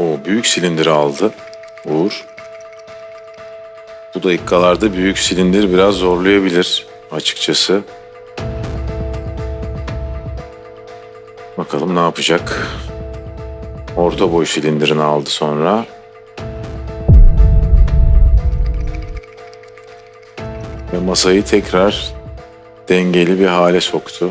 O büyük silindiri aldı Uğur. Bu dakikalarda büyük silindir biraz zorlayabilir açıkçası. Bakalım ne yapacak. Orta boy silindirini aldı sonra. Ve masayı tekrar dengeli bir hale soktu.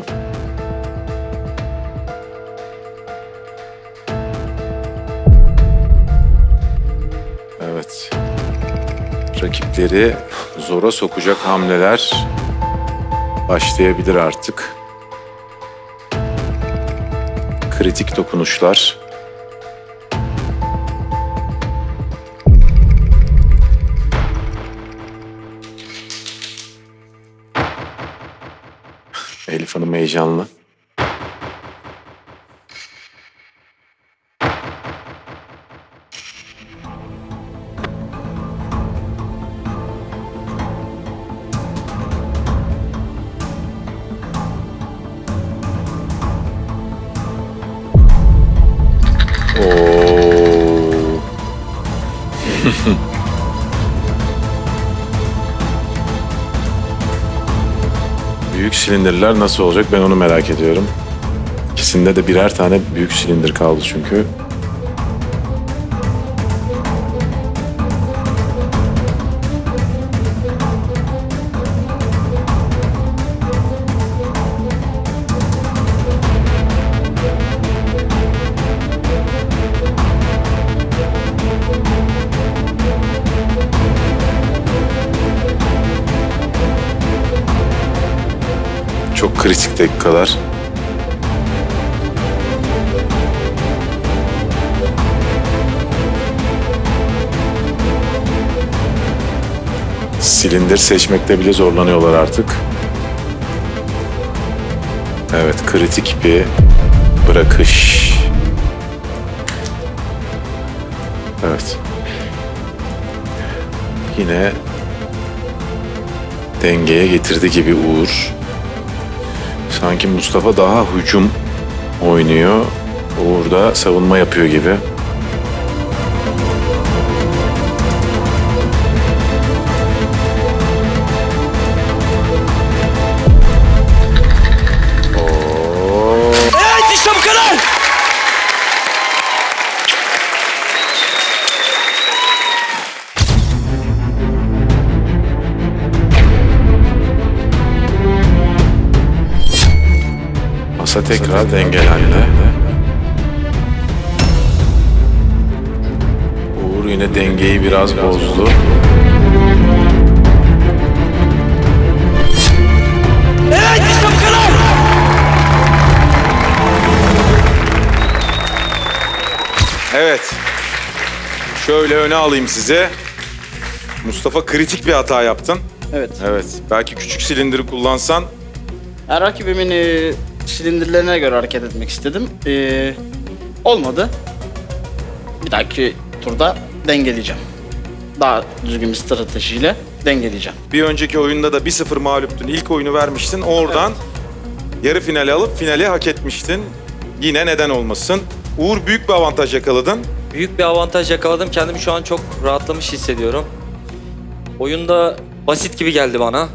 Rakipleri zora sokacak hamleler başlayabilir artık. Kritik dokunuşlar. Elif Hanım heyecanlı. Büyük silindirler nasıl olacak ben onu merak ediyorum. İkisinde de birer tane büyük silindir kaldı çünkü. Çok kritik dakikalar. Silindir seçmekte bile zorlanıyorlar artık. Evet, kritik bir bırakış. Evet. Yine dengeye getirdi gibi Uğur. Sanki Mustafa daha hücum oynuyor. Uğur da savunma yapıyor gibi. Masa tekrar dengelendi. Uğur yine dengeyi biraz bozdu. Evet işte bu kadar. Evet. Şöyle öne alayım size. Mustafa kritik bir hata yaptın. Evet. Evet. Belki küçük silindiri kullansan Yani rakibimin e, silindirlerine göre hareket etmek istedim. E, olmadı. Bir dahaki turda dengeleyeceğim. Daha düzgün bir stratejiyle dengeleyeceğim. bir önceki oyunda da 1-0 mağluptun. İlk oyunu vermiştin. Oradan yarı finale alıp finali hak etmiştin. Yine neden olmasın. Uğur büyük bir avantaj yakaladın. Büyük bir avantaj yakaladım. Kendimi şu an çok rahatlamış hissediyorum. Oyunda basit gibi geldi bana.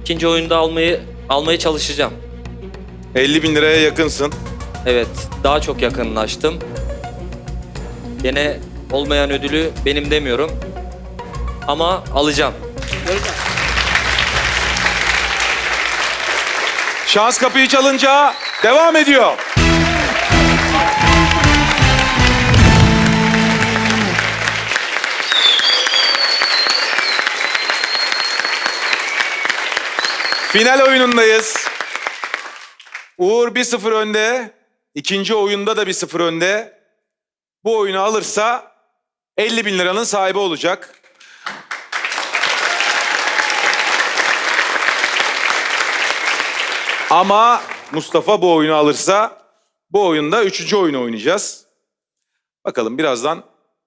İkinci oyunda almayı almaya çalışacağım. 50 bin liraya yakınsın. Evet, daha çok yakınlaştım. Gene olmayan ödülü benim demiyorum. Ama alacağım. Şans kapıyı çalınca devam ediyor. Final oyunundayız. Uğur 1-0 önde. İkinci oyunda da 1-0 önde. Bu oyunu alırsa 50 bin liranın sahibi olacak. Ama Mustafa bu oyunu alırsa bu oyunda üçüncü oyunu oynayacağız. Bakalım birazdan